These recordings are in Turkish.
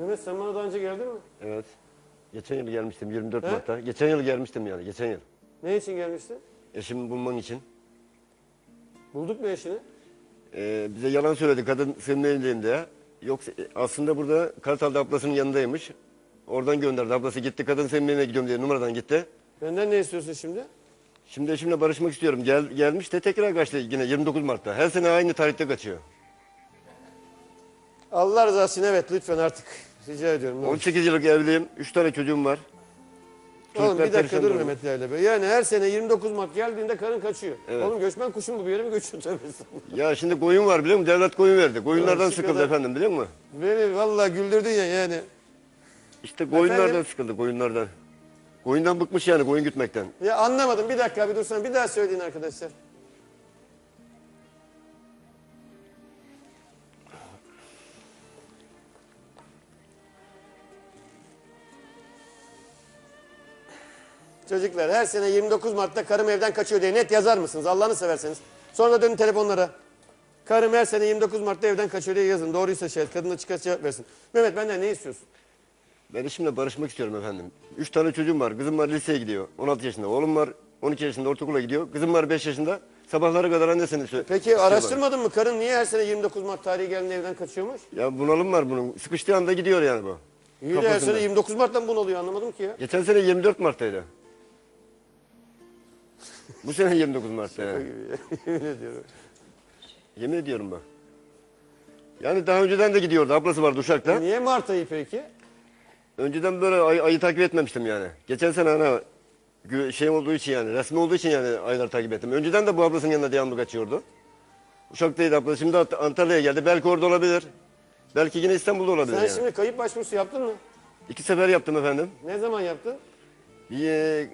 Mehmet sen bana daha önce geldin mi? Evet. Geçen yıl gelmiştim 24 He? Mart'ta. Geçen yıl gelmiştim yani geçen yıl. Ne için gelmiştin? Eşimi bulman için. Bulduk mu eşini? Ee, bize yalan söyledi kadın seninleyim diye. Yoksa e, aslında burada Kartal'da ablasının yanındaymış. Oradan gönderdi. Ablası gitti kadın seninleyine gidiyorum diye numaradan gitti. Benden ne istiyorsun şimdi? Şimdi eşimle barışmak istiyorum. Gel, gelmiş de tekrar kaçtı yine 29 Mart'ta. Her sene aynı tarihte kaçıyor. Allah rızası için evet lütfen artık. Rica ediyorum. ne olur. 18 yıllık evliyim. 3 tane çocuğum var. Oğlum bir dakika dur. Mehmet Yayla Bey. Yani her sene 29 Mart geldiğinde karın kaçıyor. Evet. Oğlum göçmen kuşun bu bir yere mi göçüyor tabii Ya şimdi koyun var biliyor musun? Devlet koyun verdi. Koyunlardan Evet, şu sıkıldı kadar. efendim biliyor musun? Beni vallahi güldürdün ya yani. İşte koyunlardan Efendim? sıkıldı koyunlardan. Koyundan bıkmış yani koyun gütmekten. Ya anlamadım bir dakika bir dursana bir daha söyleyin arkadaşlar. Çocuklar her sene 29 Mart'ta karım evden kaçıyor diye net yazar mısınız Allah'ını severseniz. Sonra dönün telefonlara. Karım her sene 29 Mart'ta evden kaçıyor diye yazın. Doğruysa şayet kadın da çıkar cevap versin. Mehmet benden ne istiyorsun? Ben eşimle barışmak istiyorum efendim. Üç tane çocuğum var. Kızım var liseye gidiyor. 16 yaşında. Oğlum var 12 yaşında ortaokula gidiyor. Kızım var 5 yaşında. Sabahlara kadar annesini sö- Peki şey araştırmadın mı karın niye her sene 29 Mart tarihi geldiğinde evden kaçıyormuş? Ya bunalım var bunun. Sıkıştığı anda gidiyor yani bu. İyi de her Kafasında. sene 29 Mart'tan bunalıyor anlamadım ki ya. Geçen sene 24 Mart'taydı. Bu sene 29 Mart'ta yani. Yemin ediyorum. Yemin ediyorum bak. Yani daha önceden de gidiyordu. Ablası vardı Uşak'ta. Niye Mart ayı peki? Önceden böyle ay, ayı takip etmemiştim yani. Geçen sene ana gü- şey olduğu için yani resmi olduğu için yani ayları takip ettim. Önceden de bu ablasının yanına devamlı kaçıyordu. Uşak'taydı abla. Şimdi Ant- Antalya'ya geldi. Belki orada olabilir. Belki yine İstanbul'da olabilir Sen yani. şimdi kayıp başvurusu yaptın mı? İki sefer yaptım efendim. Ne zaman yaptın? Bir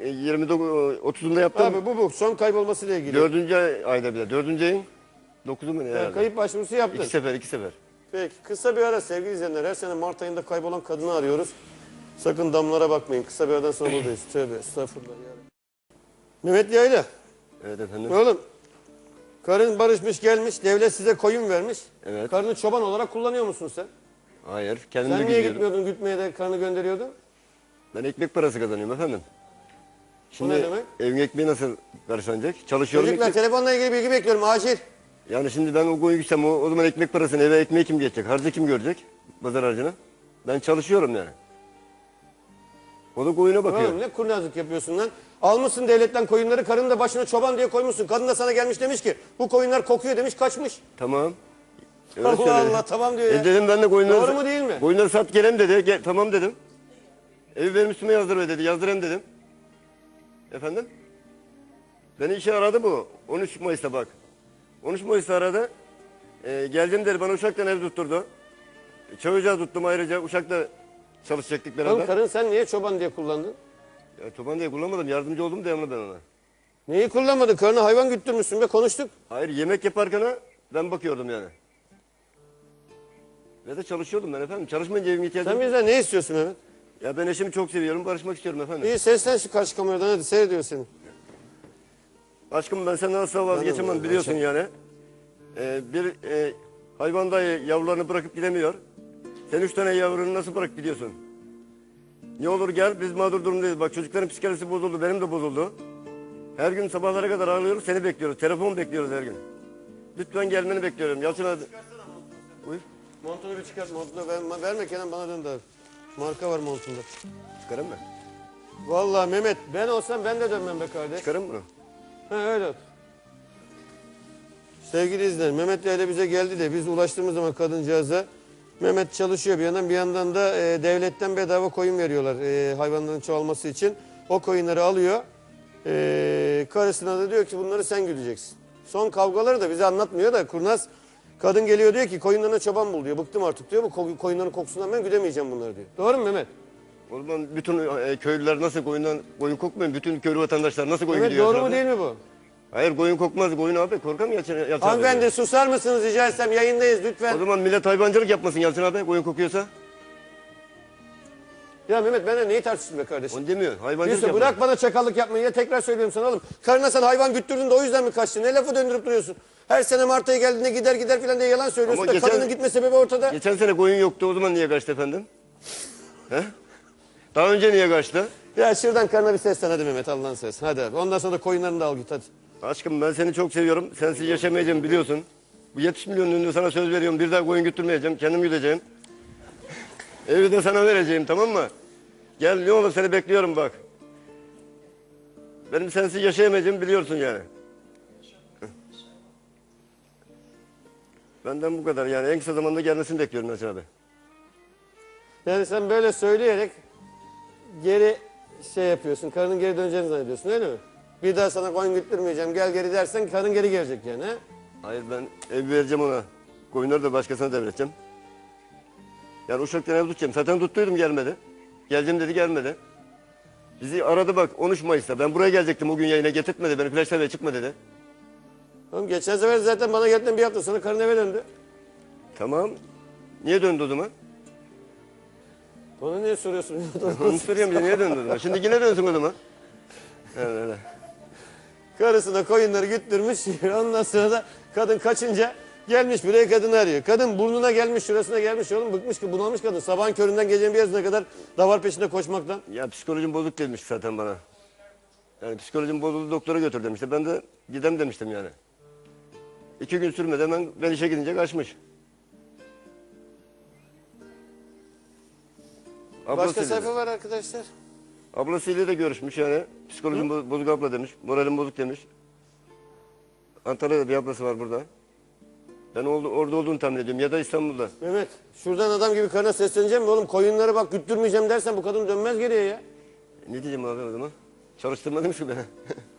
e, 29 30'unda yaptım. Abi bu bu son kaybolmasıyla ilgili. Dördüncü ay- ayda bile. Dördüncü ayın 9'u mu ne Yani herhalde? kayıp başvurusu yaptın. İki sefer, iki sefer. Peki kısa bir ara sevgili izleyenler. Her sene Mart ayında kaybolan kadını arıyoruz. Sakın damlara bakmayın. Kısa bir aradan sonra buradayız. Tövbe estağfurullah ya. Mehmet Yayla. Evet efendim. Oğlum. Karın barışmış gelmiş. Devlet size koyun vermiş. Evet. Karını çoban olarak kullanıyor musun sen? Hayır. Kendim Sen de niye gidiyorum. gitmiyordun gütmeye de karını gönderiyordun? Ben ekmek parası kazanıyorum efendim. Şimdi ne demek? evin ekmeği nasıl karşılanacak? Çalışıyorum. Çocuklar ekmek- telefonla ilgili bilgi bekliyorum acil. Yani şimdi ben o koyu gitsem o, o zaman ekmek parasını eve ekmeği kim geçecek? Harcı kim görecek? Pazar harcını. Ben çalışıyorum yani. O da koyuna bakıyor. Oğlum ne kurnazlık yapıyorsun lan? Almışsın devletten koyunları karın da başına çoban diye koymuşsun. Kadın da sana gelmiş demiş ki bu koyunlar kokuyor demiş kaçmış. Tamam. Öyle Allah söyledi. Allah tamam diyor ya. E dedim ben de koyunları... Doğru mu değil mi? Koyunları sat gelem dedi. Gel, tamam dedim. Evi benim üstüme yazdır be dedi. Yazdırayım dedim. Efendim? Beni işe aradı bu. 13 Mayıs'ta bak. 13 Mayıs'ta aradı. Ee, geldim dedi bana Uşak'tan ev tutturdu. Çavucağı tuttum ayrıca. Uşak'ta çalışacaktık beraber. Oğlum karın sen niye çoban diye kullandın? Ya, çoban diye kullanmadım. Yardımcı oldum devamlı ben ona. Neyi kullanmadın? Karına hayvan güttürmüşsün be konuştuk. Hayır yemek yaparken ben bakıyordum yani. Ve de çalışıyordum ben efendim. Çalışmayınca evime ihtiyacım Sen bizden ne istiyorsun Mehmet? Ya ben eşimi çok seviyorum. Barışmak istiyorum efendim. İyi seslen şu karşı kameradan hadi seyrediyor seni. Aşkım ben senden asla vazgeçemem biliyorsun yani. Ee, bir e, hayvan dahi yavrularını bırakıp gidemiyor. Sen üç tane yavrunu nasıl bırakıp gidiyorsun? Ne olur gel biz mağdur durumdayız. Bak çocukların psikolojisi bozuldu. Benim de bozuldu. Her gün sabahlara kadar ağlıyoruz. Seni bekliyoruz. Telefon bekliyoruz her gün. Lütfen gelmeni bekliyorum. Yalçın abi. Buyur. Montunu bir çıkart montunu verme, verme Kenan bana dön daha. Marka var montunda. Çıkarım mı? Vallahi Mehmet ben olsam ben de dönmem be kardeş. Çıkarım bunu. Ha öyle olsun. Sevgili izleyenler Mehmet ile bize geldi de biz ulaştığımız zaman kadıncağıza Mehmet çalışıyor bir yandan bir yandan da e, devletten bedava koyun veriyorlar e, hayvanların çoğalması için. O koyunları alıyor. E, karısına da diyor ki bunları sen güdeceksin. Son kavgaları da bize anlatmıyor da kurnaz kadın geliyor diyor ki koyunlarına çoban bul diyor. Bıktım artık diyor bu ko- koyunların kokusundan ben güdemeyeceğim bunları diyor. Doğru mu Mehmet? O zaman bütün e, köylüler nasıl koyundan koyun kokmuyor? Bütün köylü vatandaşlar nasıl koyun Mehmet gidiyor? doğru mu değil mi bu? Hayır koyun kokmaz. Koyun abi korkar mı Yalçın, Yalçın abi? Hanımefendi susar mısınız rica etsem yayındayız lütfen. O zaman millet hayvancılık yapmasın Yalçın abi koyun kokuyorsa. Ya Mehmet benden neyi tartıştın be kardeşim? Onu demiyor. Hayvancılık Yusuf yapmasın. bırak bana çakallık yapmayı ya tekrar söylüyorum sana oğlum. Karına sen hayvan güttürdün de o yüzden mi kaçtın? Ne lafı döndürüp duruyorsun? Her sene Mart ayı geldiğinde gider gider filan diye yalan söylüyorsun Ama da geçen- kadının gitme sebebi ortada. Geçen sene koyun yoktu o zaman niye kaçtı efendim? He? Daha önce niye kaçtı? Ya şuradan karına bir seslen hadi Mehmet Allah'ın ses. Hadi abi. Ondan sonra da koyunlarını da al git hadi. Aşkım ben seni çok seviyorum. Sensiz yaşamayacağım biliyorsun. Bu 70 milyon ünlü sana söz veriyorum. Bir daha koyun götürmeyeceğim. Kendim gideceğim. Evi de sana vereceğim tamam mı? Gel ne olur seni bekliyorum bak. Benim sensiz yaşayamayacağımı biliyorsun yani. Benden bu kadar yani en kısa zamanda gelmesini bekliyorum Mesut abi. Yani sen böyle söyleyerek geri şey yapıyorsun. Karının geri döneceğini zannediyorsun öyle mi? Bir daha sana koyun güttürmeyeceğim gel geri dersen karın geri gelecek yani ha? Hayır ben ev vereceğim ona. Koyunları da başkasına devredeceğim. Yani Uşak'tan ev tutacağım. Zaten tuttuydum gelmedi. Geleceğim dedi gelmedi. Bizi aradı bak 13 Mayıs'ta. Ben buraya gelecektim o gün yayına getirtmedi. Beni Flash çıkma dedi. Oğlum geçen sefer zaten bana geldin bir hafta sonra karın eve döndü. Tamam. Niye döndü o zaman? Bana niye soruyorsun? Onu soruyorum ya niye döndü o zaman? Şimdi yine dönsün o zaman. Evet, öyle. Karısına koyunları güttürmüş. Ondan sonra da kadın kaçınca gelmiş buraya kadını arıyor. Kadın burnuna gelmiş şurasına gelmiş oğlum bıkmış ki bunalmış kadın. Sabahın köründen gecenin bir yarısına kadar davar peşinde koşmaktan. Ya psikolojim bozuk demiş zaten bana. Yani psikolojim bozuldu doktora götür demişti. Ben de gidem demiştim yani. İki gün sürmedi hemen ben işe gidince kaçmış. Başka Ablasıyla, sayfa var arkadaşlar. ablasıyla da görüşmüş yani. Psikolojim bo- bozuk abla demiş. Moralim bozuk demiş. Antalya'da bir ablası var burada. Ben oldu, orada olduğunu tahmin ediyorum ya da İstanbul'da. Mehmet şuradan adam gibi karına sesleneceğim mi oğlum? Koyunları bak güttürmeyeceğim dersen bu kadın dönmez geriye ya. Ne diyeceğim abi o zaman? Çalıştırmadın şu beni.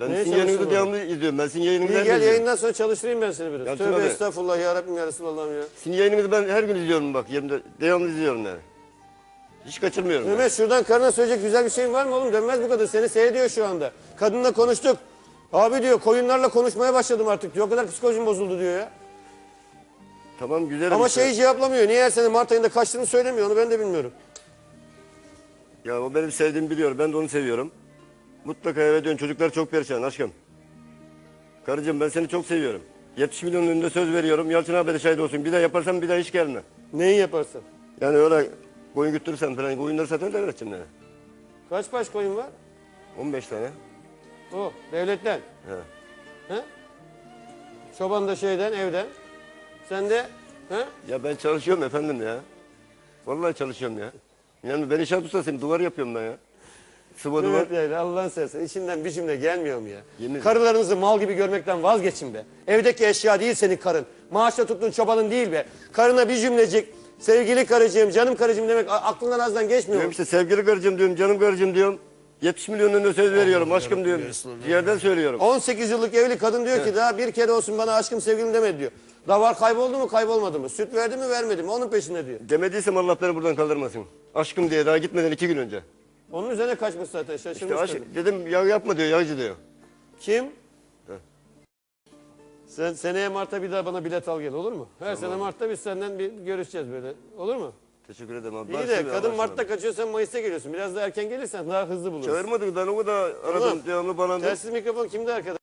ben Neye sizin yayınınızı devamlı izliyorum. Ben sizin yayınınızı İyi her gün gel izliyorum. yayından sonra çalıştırayım ben seni biraz. Ya Tövbe tabii. estağfurullah ya Rabbim ya Resulallah'ım ya. Sizin yayınınızı ben her gün izliyorum bak. Yerimde devamlı izliyorum yani. Hiç kaçırmıyorum. yani. Mehmet şuradan karına söyleyecek güzel bir şeyin var mı oğlum? Dönmez bu kadın seni seyrediyor şu anda. Kadınla konuştuk. Abi diyor koyunlarla konuşmaya başladım artık diyor. O kadar psikolojim bozuldu diyor ya. Tamam güzel. Ama işte. şeyi cevaplamıyor. Niye her sene Mart ayında kaçtığını söylemiyor. Onu ben de bilmiyorum. Ya o benim sevdiğimi biliyor. Ben de onu seviyorum. Mutlaka eve dön. Çocuklar çok perişan aşkım. Karıcığım ben seni çok seviyorum. 70 milyonun önünde söz veriyorum. Yalçın abi de şahit olsun. Bir daha yaparsam bir daha hiç gelme. Neyi yaparsın? Yani öyle koyun güttürürsen falan. Koyunları zaten devredeceğim yani. Kaç baş koyun var? 15 tane. O devletten. He. He? Çoban da şeyden evden. Sen de he? Ya ben çalışıyorum efendim ya. Vallahi çalışıyorum ya. Yani ben inşaat ustasıyım. Duvar yapıyorum ben ya. Sıva duvar. Evet yani Allah'ın seversen içinden bir cümle gelmiyor mu ya? Yemin- Karılarınızı mal gibi görmekten vazgeçin be. Evdeki eşya değil senin karın. Maaşla tuttuğun çobanın değil be. Karına bir cümlecik sevgili karıcığım, canım karıcığım demek aklından azdan geçmiyor Diyorum mu? işte sevgili karıcığım diyorum, canım karıcığım diyorum. 70 milyon önünde söz veriyorum, aşkım diyorum. Ciğerden söylüyorum. 18 yıllık evli kadın diyor ki daha bir kere olsun bana aşkım sevgilim demedi diyor. Davar kayboldu mu kaybolmadı mı? Süt verdi mi vermedi mi? Onun peşinde diyor. Demediysem Allah beni buradan kaldırmasın. Aşkım diye daha gitmeden iki gün önce. Onun üzerine kaçmış zaten şaşırmış İşte kadın. dedim ya yapma diyor, yağcı diyor. Kim? Sen seneye Mart'ta bir daha bana bilet al gel olur mu? Her sene Mart'ta biz senden bir görüşeceğiz böyle. Olur mu? Teşekkür ederim abi. İyi de kadın Mart'ta kaçıyor sen Mayıs'ta geliyorsun. Biraz daha erken gelirsen daha hızlı buluruz. Çağırmadık ben o kadar aradım Oğlum, devamlı bana. Telsiz mikrofon kimde arkada?